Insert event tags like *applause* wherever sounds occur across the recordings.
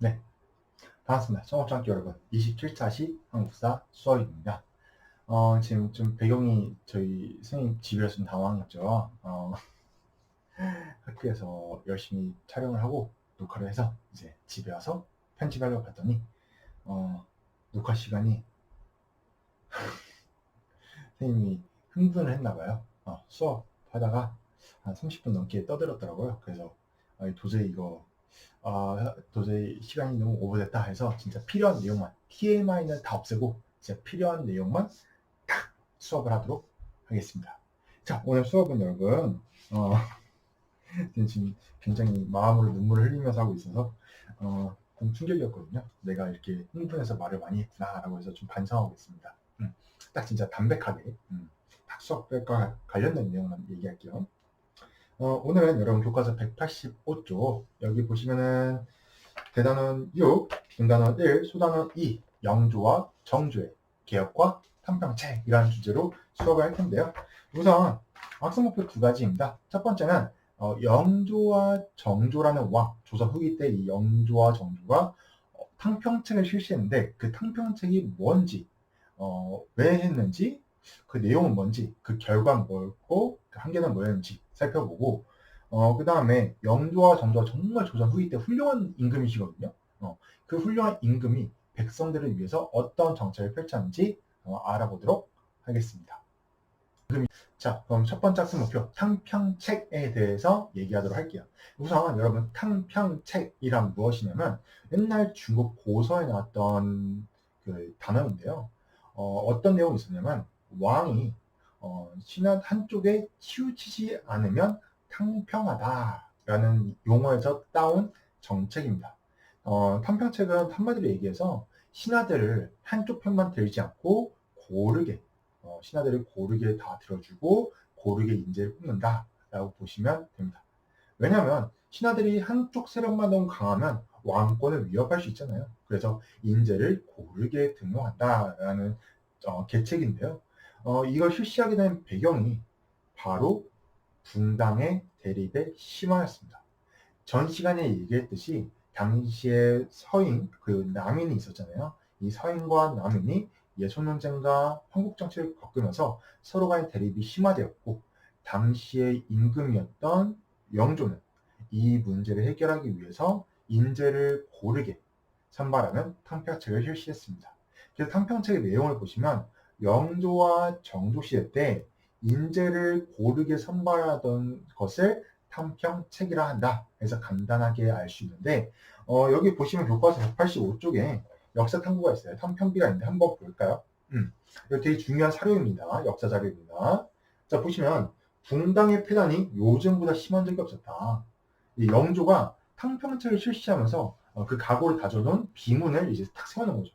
네. 반갑습니다. 청업장학교 여러분. 27차 시 한국사 수업입니다. 어, 지금 좀 배경이 저희 선생님 집이라서 좀 당황했죠. 어, *laughs* 학교에서 열심히 촬영을 하고 녹화를 해서 이제 집에 와서 편집하려고 봤더니, 어, 녹화 시간이 *laughs* 선생님이 흥분을 했나 봐요. 어, 수업 하다가 한 30분 넘게 떠들었더라고요. 그래서 아니, 도저히 이거 아, 도저히 시간이 너무 오버됐다 해서 진짜 필요한 내용만 TMI는 다 없애고 진짜 필요한 내용만 딱 수업을 하도록 하겠습니다. 자, 오늘 수업은 여러분 어, *laughs* 지금 굉장히 마음으로 눈물을 흘리면서 하고 있어서 어, 좀 충격이었거든요. 내가 이렇게 흥분해서 말을 많이 했구나라고 해서 좀 반성하고 있습니다. 음, 딱 진짜 담백하게 음, 딱 수업과 관련된 내용만 얘기할게요. 어, 오늘은 여러분 교과서 185쪽 여기 보시면은 대단원 6, 중단원 1, 소단원 2, 영조와 정조의 개혁과 탐평책이라는 주제로 수업을 할 텐데요. 우선 학습 목표 두 가지입니다. 첫 번째는 어, 영조와 정조라는 왕, 조선 후기 때 이 영조와 정조가 어, 탕평책을 실시했는데 그 탕평책이 뭔지, 어, 왜 했는지, 그 내용은 뭔지, 그 결과는 뭐였고, 그 한계는 뭐였는지 살펴보고, 어, 그 다음에 영조와 정조가 정말 조선 후기 때 훌륭한 임금이시거든요. 어, 그 훌륭한 임금이 백성들을 위해서 어떤 정책을 펼쳤는지 어, 알아보도록 하겠습니다. 자, 그럼 첫 번째 학습 목표, 탕평책에 대해서 얘기하도록 할게요. 우선 여러분, 탕평책이란 무엇이냐면 옛날 중국 고서에 나왔던 그 단어인데요. 어, 떤 내용이 있었냐면 왕이 어, 신한 한쪽에 치우치지 않으면 탕평하다라는 용어에서 따온 정책입니다. 어, 탕평책은 한마디로 얘기해서 신하들을 한쪽 편만 들지 않고 고르게 어, 신하들을 고르게 다 들어주고 고르게 인재를 뽑는다라고 보시면 됩니다. 왜냐하면 신하들이 한쪽 세력만 너무 강하면 왕권을 위협할 수 있잖아요. 그래서 인재를 고르게 등용한다라는 어, 계책인데요. 어, 이걸 실시하게 된 배경이 바로 분당의 대립의 심화였습니다. 전 시간에 얘기했듯이 당시에 서인 그 남인이 있었잖아요. 이 서인과 남인이 예손 논쟁과 한국 정치를 겪으면서 서로 간의 대립이 심화되었고 당시의 임금이었던 영조는 이 문제를 해결하기 위해서 인재를 고르게 선발하는 탕평책을 실시했습니다. 그래서 탕평책의 내용을 보시면 영조와 정조 시대 때 인재를 고르게 선발하던 것을 탐평책이라 한다. 해서 간단하게 알 수 있는데 어, 여기 보시면 교과서 185쪽에 역사 탐구가 있어요. 탐평비가 있는데 한번 볼까요? 음, 이거 되게 중요한 사료입니다. 역사 자료입니다. 자 보시면 붕당의 폐단이 요즘보다 심한 적이 없었다. 영조가 탕평책을 실시하면서 어, 그 각오를 다져놓은 비문을 이제 탁 세워놓은 거죠.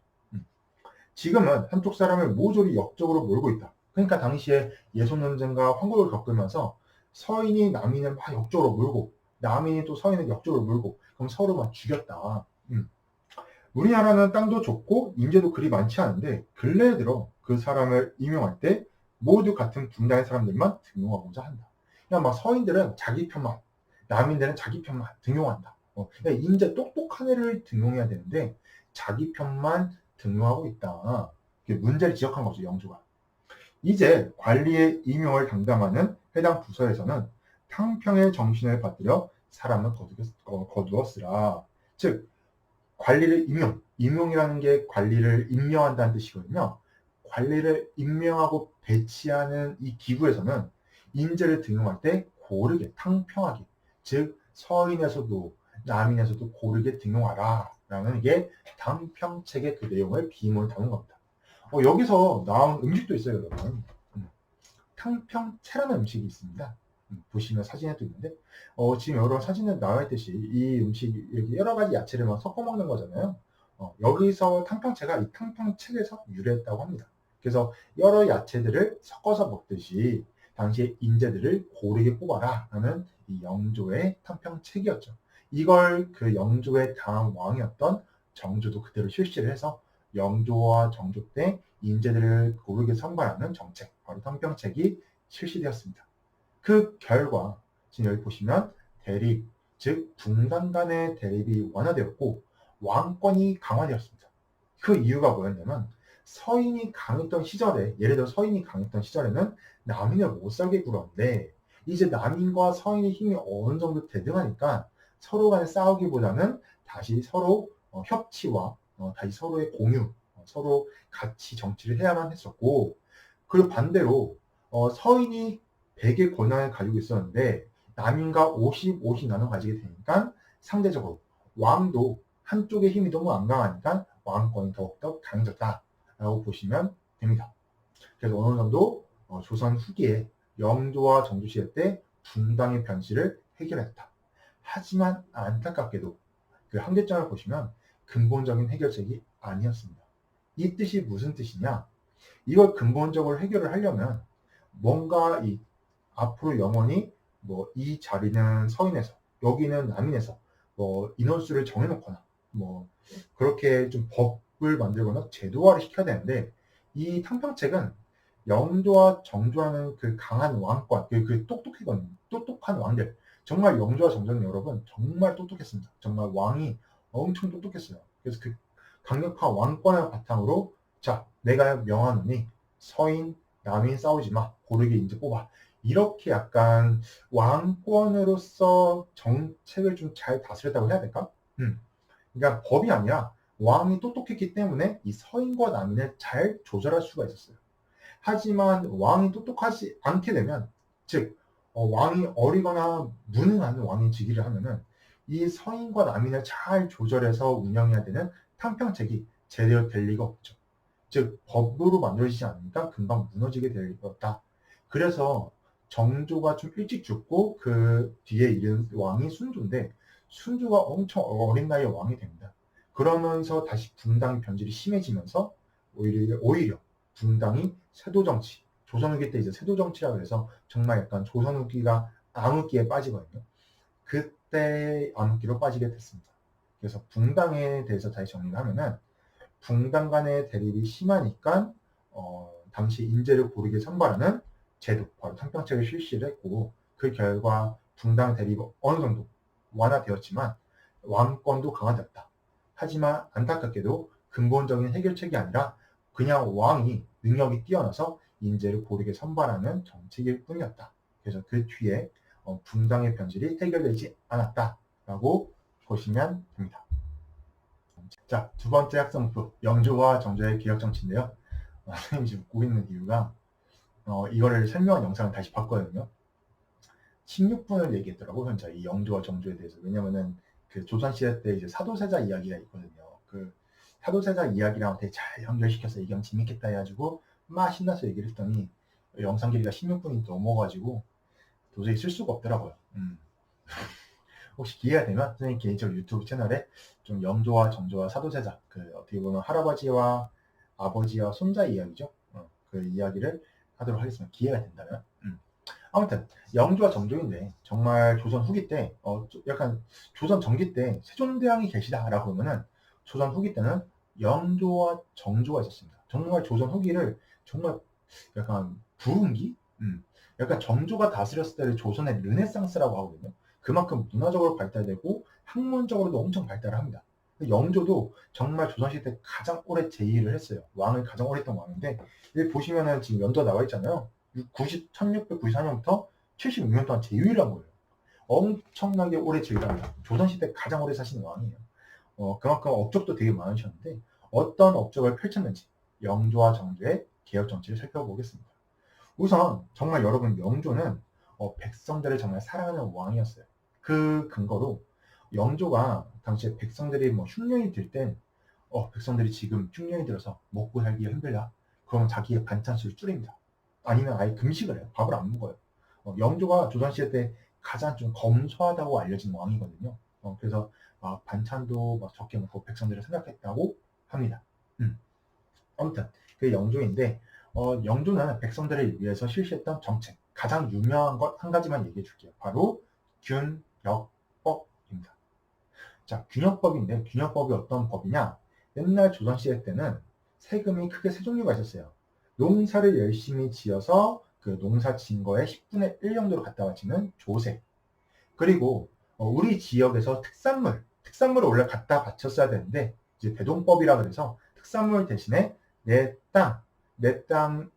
음. 지금은 한쪽 사람을 모조리 역적으로 몰고 있다. 그러니까 당시에 예손 논쟁과 황국을 겪으면서 서인이 남인을 막 역적으로 물고 남인이 또 서인을 역적으로 물고 그럼 서로 막 죽였다. 음. 우리나라는 땅도 좁고 인재도 그리 많지 않은데 근래에 들어 그 사람을 임명할 때 모두 같은 분단의 사람들만 등용하고자 한다. 그냥 막 서인들은 자기 편만, 남인들은 자기 편만 등용한다. 어, 인재 똑똑한 애를 등용해야 되는데 자기 편만 등용하고 있다. 문제를 지적한 거죠 영주가. 이제 관리의 임용을 담당하는 해당 부서에서는 탕평의 정신을 받들여 사람을 어, 거두었으라. 즉 관리를 임용, 임용이라는 게 관리를 임명한다는 뜻이거든요. 관리를 임명하고 배치하는 이 기구에서는 인재를 등용할 때 고르게 탕평하게, 즉 서인에서도 남인에서도 고르게 등용하라. 라는 게 탕평책의 그 내용을 비문을 담은 겁니다. 어, 여기서 나온 음식도 있어요, 여러분. 음. 탕평채라는 음식이 있습니다. 음, 보시면 사진에도 있는데, 어, 지금 여러 사진에 나와 있듯이 이 음식이 이렇게 여러 가지 야채를 막 섞어 먹는 거잖아요. 어, 여기서 탕평채가 이 탕평책에서 유래했다고 합니다. 그래서 여러 야채들을 섞어서 먹듯이 당시에 인재들을 고르게 뽑아라 하는 이 영조의 탕평책이었죠. 이걸 그 영조의 다음 왕이었던 정조도 그대로 실시를 해서 영조와 정조 때 인재들을 고르게 선발하는 정책, 바로 탕평책이 실시되었습니다. 그 결과 지금 여기 보시면 대립, 즉 붕당 간의 대립이 완화되었고 왕권이 강화되었습니다. 그 이유가 뭐였냐면 서인이 강했던 시절에 예를 들어 서인이 강했던 시절에는 남인을 못 살게 굴었는데 이제 남인과 서인의 힘이 어느 정도 대등하니까 서로 간에 싸우기보다는 다시 서로 어, 협치와 어, 다시 서로의 공유, 어, 서로 같이 정치를 해야만 했었고 그리고 반대로 어, 서인이 100의 권한을 가지고 있었는데 남인과 50, 50 나눠 가지게 되니까 상대적으로 왕도 한쪽의 힘이 너무 안 강하니까 왕권이 더욱더 강해졌다라고 보시면 됩니다. 그래서 어느 정도 어, 조선 후기에 영조와 정조 시대 때 분당의 변실을 해결했다. 하지만 안타깝게도 그 한계점을 보시면 근본적인 해결책이 아니었습니다. 이 뜻이 무슨 뜻이냐? 이걸 근본적으로 해결을 하려면 뭔가 이 앞으로 영원히 뭐 이 자리는 서인에서 여기는 남인에서 뭐 인원수를 정해놓거나 뭐 그렇게 좀 법을 만들거나 제도화를 시켜야 되는데 이 탕평책은 영조와 정조하는 그 강한 왕권 그, 그 똑똑하거든요 똑똑한 왕들 정말 영조와 정조는 여러분 정말 똑똑했습니다 정말 왕이 엄청 똑똑했어요 그래서 그 강력한 왕권을 바탕으로 자 내가 명하노니 서인 남인 싸우지 마 고르게 이제 뽑아 이렇게 약간 왕권으로서 정책을 좀 잘 다스렸다고 해야 될까? 음. 그러니까 법이 아니라 왕이 똑똑했기 때문에 이 서인과 남인을 잘 조절할 수가 있었어요. 하지만 왕이 똑똑하지 않게 되면, 즉 어, 왕이 어리거나 무능한 왕이 즉위를 하면은 이 서인과 남인을 잘 조절해서 운영해야 되는 탕평책이 제대로 될 리가 없죠. 즉 법으로 만들어지지 않으니까 금방 무너지게 될 없다. 그래서 정조가 좀 일찍 죽고 그 뒤에 이른 왕이 순조인데 순조가 엄청 어린 나이에 왕이 됩니다. 그러면서 다시 분당 변질이 심해지면서 오히려, 오히려 분당이 세도 정치, 조선 후기 때 이제 세도 정치라고 해서 정말 약간 조선 후기가 암흑기에 빠지거든요. 그때 암흑기로 빠지게 됐습니다. 그래서 분당에 대해서 다시 정리를 하면은 분당 간의 대립이 심하니까 어, 당시 인재를 고르게 선발하는 제도, 바로 탕평책을 실시를 했고 그 결과 분당 대립 어느 정도 완화되었지만 왕권도 강화됐다. 하지만 안타깝게도 근본적인 해결책이 아니라 그냥 왕이 능력이 뛰어나서 인재를 고르게 선발하는 정책일 뿐이었다. 그래서 그 뒤에 어, 분당의 변질이 해결되지 않았다라고 보시면 됩니다. 자, 두 번째 학생부 영조와 정조의 기억 정치인데요. 어, 선생님이 지금 웃고 있는 이유가 어, 이거를 설명한 영상을 다시 봤거든요. 16분을 얘기했더라고 현재 이 영조와 정조에 대해서 왜냐면은 그 조선시대 때 이제 사도세자 이야기가 있거든요. 그 사도세자 이야기랑 되게 잘 연결시켜서 얘기하면 재밌겠다 해가지고 막 신나서 얘기를 했더니 영상 길이가 16분이 넘어가지고 도저히 쓸 수가 없더라고요. 음. *laughs* 혹시 기회가 되면 선생님 개인적으로 유튜브 채널에 좀 영조와 정조와 사도세자 그 어떻게 보면 할아버지와 아버지와 손자 이야기죠. 어, 그 이야기를 하도록 하겠습니다. 기회가 된다면. 음. 아무튼 영조와 정조인데 정말 조선 후기 때 어, 약간 조선 전기 때 세종대왕이 계시다라고 하면은 조선 후기 때는 영조와 정조가 있었습니다. 정말 조선 후기를 정말 약간 부흥기? 음. 약간 정조가 다스렸을 때를 조선의 르네상스라고 하거든요. 그만큼 문화적으로 발달되고 학문적으로도 엄청 발달을 합니다. 영조도 정말 조선시대 때 가장 오래 제의를 했어요. 왕을 가장 오래 했던 왕인데 여기 보시면은 지금 연도 나와 있잖아요. 90, 1694년부터 76년 동안 제위를 한 거예요. 엄청나게 오래 제위를 합니다. 조선시대 가장 오래 사시는 왕이에요. 어, 그만큼 업적도 되게 많으셨는데 어떤 업적을 펼쳤는지 영조와 정조의 개혁 정치를 살펴보겠습니다. 우선 정말 여러분 영조는 어, 백성들을 정말 사랑하는 왕이었어요. 그 근거로 영조가 당시에 백성들이 뭐 흉년이 들 땐, 어, 백성들이 지금 흉년이 들어서 먹고 살기가 힘들다. 그러면 자기의 반찬수를 줄입니다. 아니면 아예 금식을 해요. 밥을 안 먹어요. 어, 영조가 조선시대 때 가장 좀 검소하다고 알려진 왕이거든요. 어, 그래서 막 반찬도 막 적게 먹고 백성들을 생각했다고 합니다. 음. 아무튼 그 영조인데 어, 영조는 백성들을 위해서 실시했던 정책 가장 유명한 것 한 가지만 얘기해 줄게요. 바로 균역 자, 균역법인데 균역법이 어떤 법이냐? 옛날 조선시대 때는 세금이 크게 세 종류가 있었어요. 농사를 열심히 지어서 그 농사 진 거에 10분의 1 정도로 갖다 바치는 조세. 그리고 어, 우리 지역에서 특산물, 특산물을 원래 갖다 바쳤어야 되는데 이제 대동법이라 그래서 특산물 대신에 내 땅, 내 땅에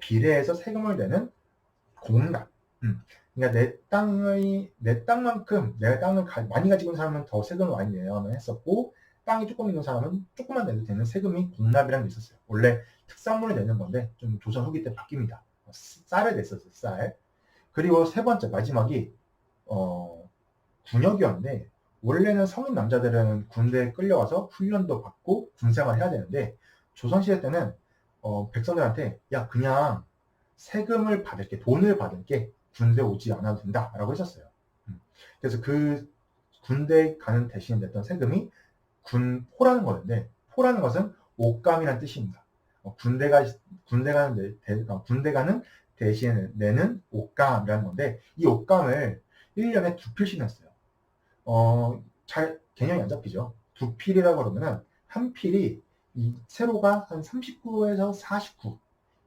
비례해서 세금을 내는 공납. 음. 그러니까 내 땅의 내 땅만큼 내가 땅을 가- 많이 가지고 있는 사람은 더 세금을 많이 내야만 했었고 땅이 조금 있는 사람은 조금만 내도 되는 세금이 공납이라는 게 있었어요. 원래 특산물을 내는 건데 좀 조선 후기 때 바뀝니다. 쌀을 냈었어요. 쌀. 그리고 세 번째 마지막이 어, 군역이었는데 원래는 성인 남자들은 군대에 끌려와서 훈련도 받고 군생활 해야 되는데 조선시대 때는 어, 백성들한테 야 그냥 세금을 받을 게 돈을 받을 게 군대 오지 않아도 된다라고 했었어요. 음. 그래서 그 군대 가는 대신 냈던 세금이 군 포라는 거였는데 포라는 것은 옷감이라는 뜻입니다. 어, 군대가 군대 가는 대, 대- 어, 군대 가는 대신에 내는 옷감이라는 건데 이 옷감을 1년에 두 필씩 냈어요. 어, 잘 개념이 안 잡히죠. 두 필이라고 그러면은 한 필이 이 세로가 한 39에서 49.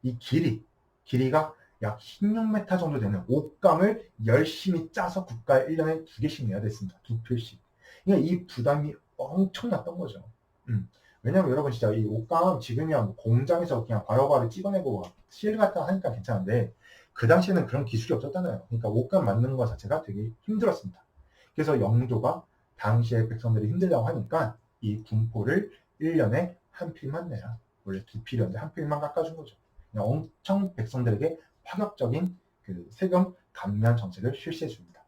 이 길이 길이가 약 16m 정도 되는 옷감을 열심히 짜서 국가에 1년에 두 개씩 내야 됐습니다. 두 필씩. 그러니까 이 부담이 엄청났던 거죠. 음. 왜냐면 여러분 진짜 이 옷감 지금이야 뭐 공장에서 그냥 바로바로 찍어내고 막실 갖다 하니까 괜찮은데 그 당시에는 그런 기술이 없었잖아요. 그러니까 옷감 만드는 것 자체가 되게 힘들었습니다. 그래서 영조가 당시에 백성들이 힘들다고 하니까 이 군포를 1년에 한 필만 내라. 원래 두 필이었는데 한 필만 깎아준 거죠. 그냥 엄청 백성들에게 파격적인 그 세금 감면 정책을 실시해 줍니다.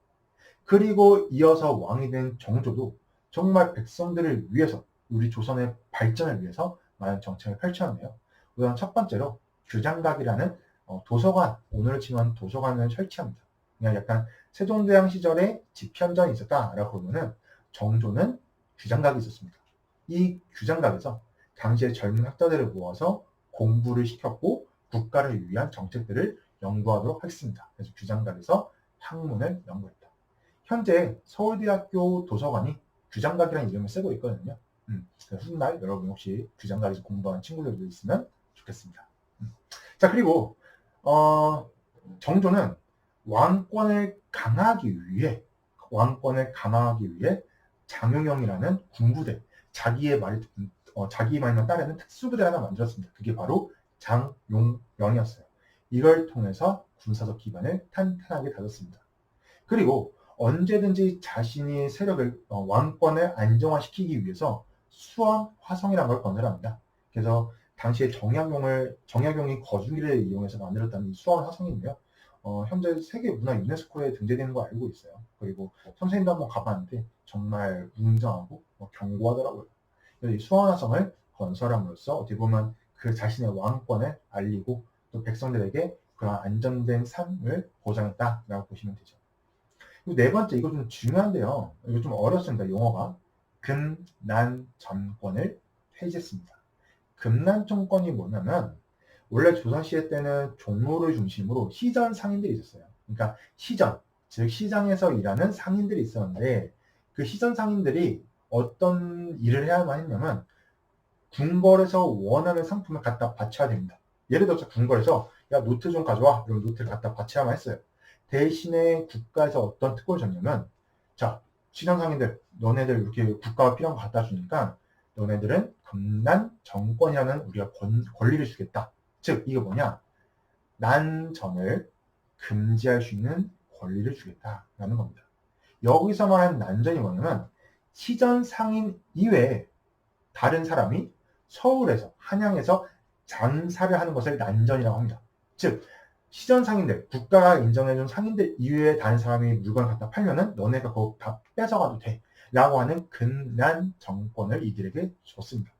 그리고 이어서 왕이 된 정조도 정말 백성들을 위해서 우리 조선의 발전을 위해서 많은 정책을 펼쳤는데요. 우선 첫 번째로 규장각이라는 어, 도서관, 오늘을 치면 도서관을 설치합니다. 그냥 약간 세종대왕 시절에 집현전이 있었다라고 보면은 정조는 규장각이 있었습니다. 이 규장각에서 당시의 젊은 학자들을 모아서 공부를 시켰고 국가를 위한 정책들을 연구하도록 하겠습니다. 그래서 규장각에서 학문을 연구했다. 현재 서울대학교 도서관이 규장각이라는 이름을 쓰고 있거든요. 음, 훗날 여러분 혹시 규장각에서 공부한 친구들도 있으면 좋겠습니다. 음. 자 그리고 어, 정조는 왕권을 강화하기 위해 왕권을 강화하기 위해 장용영이라는 군부대 자기의 말이 어, 자기 말만 따르는 특수부대 하나 만들었습니다. 그게 바로 장용영이었어요. 이걸 통해서 군사적 기반을 탄탄하게 다졌습니다. 그리고 언제든지 자신이 세력을 어, 왕권을 안정화시키기 위해서 수원 화성이라는 걸 건설합니다. 그래서 당시에 정약용을 정약용이 거주기를 이용해서 만들었다는 이 수원 화성인데요. 어, 현재 세계 문화 유네스코에 등재되는 거 알고 있어요. 그리고 선생님도 한번 가봤는데 정말 웅장하고 뭐 견고하더라고요. 그래서 이 수원 화성을 건설함으로써 어떻게 보면 그 자신의 왕권을 알리고 또 백성들에게 그런 안정된 삶을 보장했다라고 보시면 되죠. 네 번째 이거 좀 중요한데요. 이거 좀 어렵습니다. 용어가 금난 정권을 폐지했습니다. 금난 정권이 뭐냐면 원래 조선시대 때는 종로를 중심으로 시전 상인들이 있었어요. 그러니까 시전, 즉 시장에서 일하는 상인들이 있었는데 그 시전 상인들이 어떤 일을 해야만 했냐면 궁궐에서 원하는 상품을 갖다 바쳐야 됩니다. 예를 들어서 궁궐에서 야 노트 좀 가져와 이런 노트를 갖다 바쳐야만 했어요. 대신에 국가에서 어떤 특권을 줬냐면 자 시장 상인들 너네들 이렇게 국가가 필요한 거 갖다 주니까 너네들은 금난 정권이라는 우리가 권, 권리를 주겠다. 즉 이게 뭐냐 난전을 금지할 수 있는 권리를 주겠다라는 겁니다. 여기서 말하는 난전이 뭐냐면 시전 상인 이외에 다른 사람이 서울에서 한양에서 장사를 하는 것을 난전이라고 합니다. 즉 시전 상인들, 국가가 인정해준 상인들 이외에 다른 사람이 물건을 갖다 팔면은 너네가 그거 다 뺏어가도 돼. 라고 하는 근난 정권을 이들에게 줬습니다.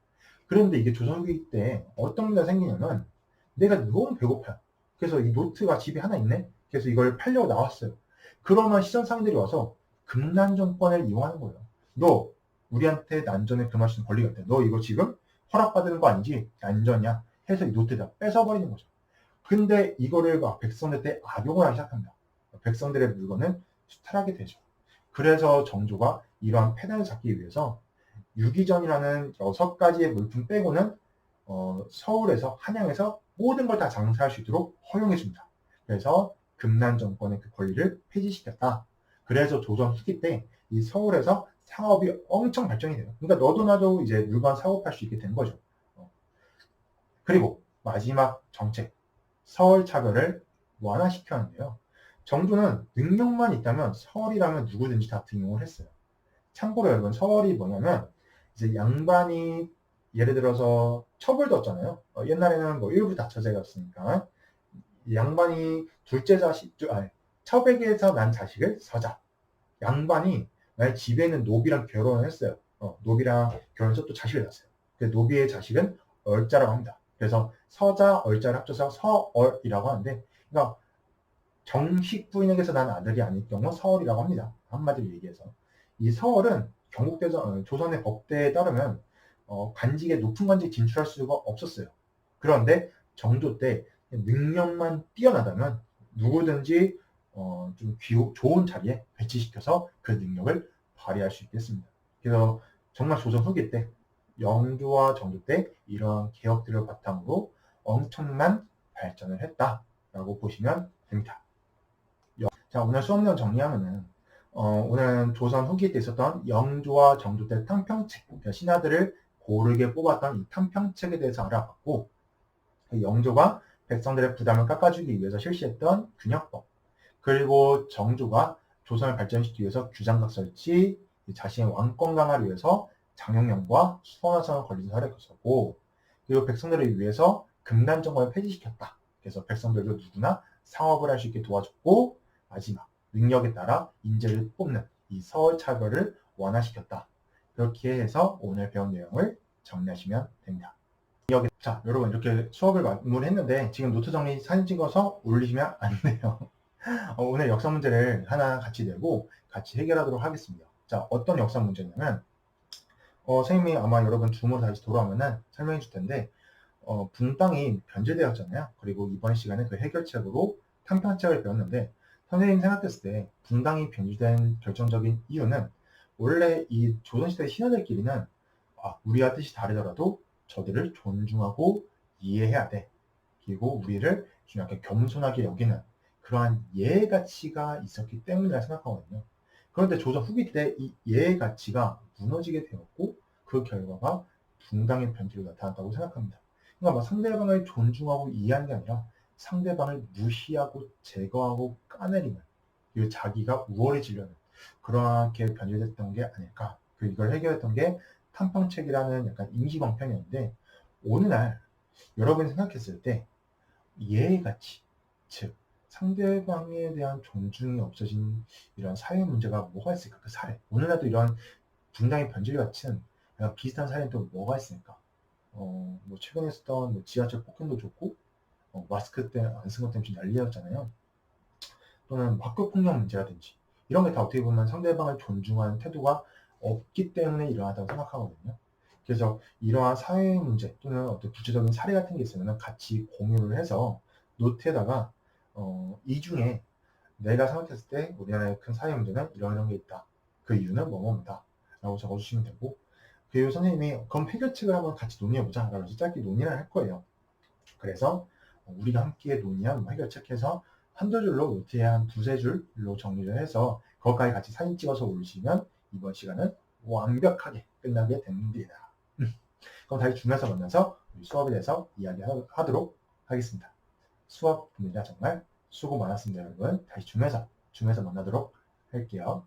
그런데 이게 조선후기 때 어떤 문제가 생기냐면 내가 너무 배고파요. 그래서 이 노트가 집에 하나 있네? 그래서 이걸 팔려고 나왔어요. 그러면 시전 상인들이 와서 금난 정권을 이용하는 거예요. 너 우리한테 난전에 금할 수 있는 권리가 있대. 너 이거 지금 허락받는 거 아니지? 난전이야. 해서 이 노트 다 뺏어버리는 거죠. 근데 이거를 막 백성들 때 악용을 하기 시작합니다. 백성들의 물건을 수탈하게 되죠. 그래서 정조가 이러한 패단을 잡기 위해서 유기전이라는 여섯 가지의 물품 빼고는 어, 서울에서 한양에서 모든 걸 다 장사할 수 있도록 허용해 줍니다. 그래서 금난 정권의 그 권리를 폐지시켰다. 그래서 조선 후기 때 이 서울에서 사업이 엄청 발전이 돼요. 그러니까 너도 나도 이제 물건 사업할 수 있게 된 거죠. 어. 그리고 마지막 정책, 서울 차별을 완화시켰는데요. 정부는 능력만 있다면 서울이라면 누구든지 다 등용을 했어요. 참고로 여러분 서울이 뭐냐면 이제 양반이 예를 들어서 처벌도 없잖아요. 어, 옛날에는 뭐 일부 다처제였으니까 양반이 둘째 자식, 두- 아니, 처백에서 난 자식을 서자. 양반이 만약 집에 있는 노비랑 결혼을 했어요. 어, 노비랑 결혼해서 또 자식을 낳았어요. 그 노비의 자식은 얼자라고 합니다. 그래서 서자, 얼자를 합쳐서 서얼이라고 하는데, 그러니까 정식 부인에게서 난 아들이 아닐 경우 서얼이라고 합니다. 한마디로 얘기해서. 이 서얼은 경국대전, 어, 조선의 법대에 따르면 어, 관직에 높은 관직 진출할 수가 없었어요. 그런데 정조 때 능력만 뛰어나다면 누구든지 어, 좀 귀- 좋은 자리에 배치시켜서 그 능력을 발휘할 수 있겠습니다. 그래서 정말 조선 후기 때 영조와 정조 때 이러한 개혁들을 바탕으로 엄청난 발전을 했다라고 보시면 됩니다. 여- 자 오늘 수업 내용 정리하면은 어, 오늘은 조선 후기 때 있었던 영조와 정조 때 탕평책 신하들을 고르게 뽑았던 이 탕평책에 대해서 알아봤고 그 영조가 백성들의 부담을 깎아주기 위해서 실시했던 균형법 그리고 정조가 조선을 발전시키기 위해서 규장각 설치 자신의 왕권 강화를 위해서 장영령과 수원화성을 걸린 사례가 있었고 그리고 백성들을 위해서 금단 정권을 폐지시켰다. 그래서 백성들도 누구나 사업을 할 수 있게 도와줬고 마지막 능력에 따라 인재를 뽑는 이 서울 차별을 완화시켰다. 그렇게 해서 오늘 배운 내용을 정리하시면 됩니다. 자, 여러분 이렇게 수업을 마무리했는데 지금 노트 정리 사진 찍어서 올리시면 안 돼요. *laughs* 어, 오늘 역사 문제를 하나 같이 내고 같이 해결하도록 하겠습니다. 자, 어떤 역사 문제냐면 어, 선생님이 아마 여러분 줌으로 다시 돌아오면은 설명해 줄 텐데 어, 붕땅이 변제되었잖아요. 그리고 이번 시간에 그 해결책으로 탕평책을 배웠는데 선생님 생각했을 때 붕당이 변주된 결정적인 이유는 원래 이 조선시대 신하들끼리는 아, 우리와 뜻이 다르더라도 저들을 존중하고 이해해야 돼. 그리고 우리를 좀 약간 겸손하게 여기는 그러한 예의 가치가 있었기 때문이라 생각하거든요. 그런데 조선 후기 때 이 예의 가치가 무너지게 되었고 그 결과가 붕당의 변질로 나타났다고 생각합니다. 그러니까 막 상대방을 존중하고 이해하는 게 아니라 상대방을 무시하고 제거하고 까내리는 자기가 우월해지려는 그렇게 변질됐던 게 아닐까. 그 이걸 해결했던 게 탐방책이라는 약간 임시방편이었는데 오늘날 여러분이 생각했을 때 예의 가치, 즉 상대방에 대한 존중이 없어진 이런 사회 문제가 뭐가 있을까? 그 사례. 오늘날도 이런 분당의 변질 같은 비슷한 사례는 또 뭐가 있을까? 어, 뭐 최근에 했던 뭐 지하철 폭행도 좋고 어, 마스크 때 안 쓴 것 때문에 좀 난리였잖아요. 또는 학교 폭력 문제라든지 이런 게 다 어떻게 보면 상대방을 존중하는 태도가 없기 때문에 일어나다고 생각하거든요. 그래서 이러한 사회 문제 또는 어떤 구체적인 사례 같은 게 있으면 같이 공유를 해서 노트에다가 어, 이 중에 내가 생각했을 때 우리나라의 큰 사회 문제는 이런 이런 게 있다. 그 이유는 뭐뭐입니다. 라고 적어주시면 되고 그리고 선생님이 그럼 해결책을 한번 같이 논의해보자 라고 짧게 논의를 할 거예요. 그래서 우리가 함께 논의한 뭐 해결책해서 한두 줄로 노트에 한 두세 줄로 정리를 해서 거기까지 같이 사진 찍어서 올리시면 이번 시간은 완벽하게 끝나게 됩니다. 음. 그럼 다시 줌에서 만나서 수업에 대해서 이야기하도록 하겠습니다. 수업 분이라 정말 수고 많았습니다, 여러분. 다시 줌에서 줌에서 만나도록 할게요.